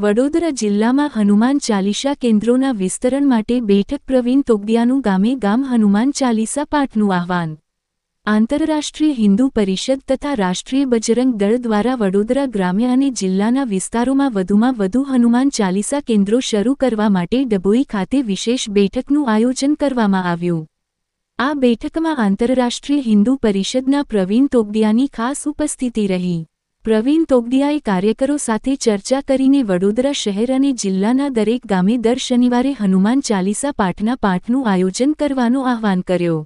વડોદરા જિલ્લામાં હનુમાન ચાલીસા કેન્દ્રોના વિસ્તરણ માટે બેઠક પ્રવીણ તોગડિયાનું ગામે ગામ હનુમાન ચાલીસા પાઠનું આહવાન. આંતરરાષ્ટ્રીય હિન્દુ પરિષદ તથા રાષ્ટ્રીય બજરંગ દળ દ્વારા વડોદરા ગ્રામ્ય અને જિલ્લાના વિસ્તારોમાં વધુમાં વધુ હનુમાન ચાલીસા કેન્દ્રો શરૂ કરવા માટે ડભોઈ ખાતે વિશેષ બેઠકનું આયોજન કરવામાં આવ્યું. આ બેઠકમાં આંતરરાષ્ટ્રીય હિન્દુ પરિષદના પ્રવીણ તોગડિયાની ખાસ ઉપસ્થિતિ રહી. પ્રવીણ તોગડિયાએ કાર્યકરો સાથે ચર્ચા કરીને વડોદરા શહેર અને જિલ્લાના દરેક ગામે દર શનિવારે હનુમાન ચાલીસા પાઠના પાઠનું આયોજન કરવાનું આહવાન કર્યો.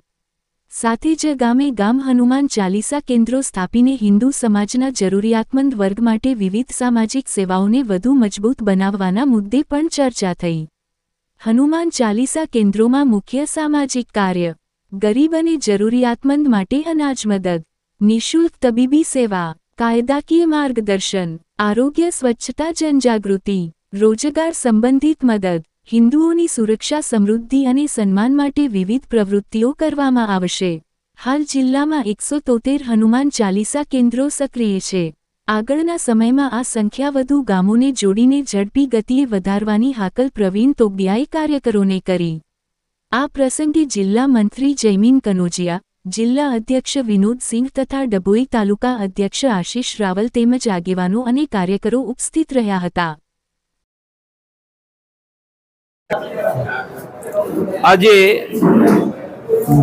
સાથે જ ગામે ગામ હનુમાન ચાલીસા કેન્દ્રો સ્થાપીને હિન્દુ સમાજના જરૂરિયાતમંદ વર્ગ માટે વિવિધ સામાજિક સેવાઓને વધુ મજબૂત બનાવવાના મુદ્દે પણ ચર્ચા થઈ. હનુમાન ચાલીસા કેન્દ્રોમાં મુખ્ય સામાજિક કાર્ય, ગરીબ અને જરૂરિયાતમંદ માટે અનાજ મદદ, નિઃશુલ્ક તબીબી સેવા કાયદાકીય માર્ગદર્શન, આરોગ્ય, સ્વચ્છતા, જનજાગૃતિ, રોજગાર સંબંધિત મદદ, હિન્દુઓની સુરક્ષા, સમૃદ્ધિ અને સન્માન માટે વિવિધ પ્રવૃત્તિઓ કરવામાં આવશે. હાલ જિલ્લામાં એકસો તોતેર હનુમાન ચાલીસા કેન્દ્રો સક્રિય છે. આગળના સમયમાં આ સંખ્યા વધુ ગામોને જોડીને ઝડપી ગતિએ વધારવાની હાકલ પ્રવીણ તોગડિયાએ કાર્યકરોને કરી. આ પ્રસંગે જિલ્લા મંત્રી જયમીન કનોજિયા જિલ્લા અધ્યક્ષ વિનોદ સિંહ તથા ડભોઈ તાલુકા અધ્યક્ષ આશિષ રાવલ તેમજ આગેવાનો અને કાર્યકરો ઉપસ્થિત રહ્યા હતા. આજે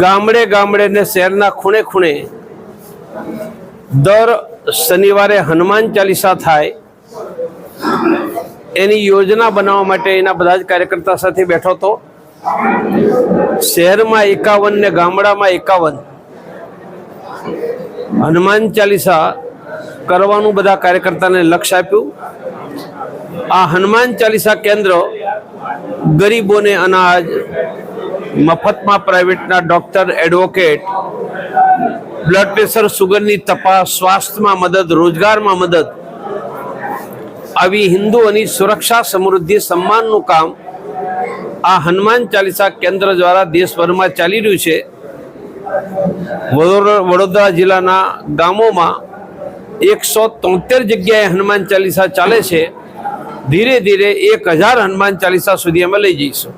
ગામડે ગામડે ને શહેરના ખૂણે ખૂણે દર શનિવારે હનુમાન ચાલીસા થાય એની યોજના બનાવવા માટે એના બધા જ કાર્યકર્તા સાથે બેઠો હતો. શહેરમાં એકાવન ને ગામડામાં એકાવન. હનુમાન ચાલીસા કરવાનું બધા કાર્યકર્તાને લક્ષ્ય આપ્યું. આ હનુમાન ચાલીસા કેન્દ્ર ગરીબોને અનાજ, મફતમાં પ્રાઇવેટના ડોક્ટર, એડવોકેટ, બ્લડ પ્રેશર, સુગરની તપાસ, સ્વાસ્થ્યમાં મદદ, રોજગારમાં મદદ. આવી હિન્દુઓની સુરક્ષા સમૃદ્ધિ, સન્માનનું કામ આ હનુમાન ચાલીસા કેન્દ્ર દ્વારા દેશભરમાં ચાલી રહ્યું છે. વડોદરા જિલ્લાના ગામોમાં એકસો તોતેર જગ્યાએ હનુમાન ચાલીસા ચાલે છે. ધીરે ધીરે એક હજાર હનુમાન ચાલીસા સુધી અમે લઈ જઈશું.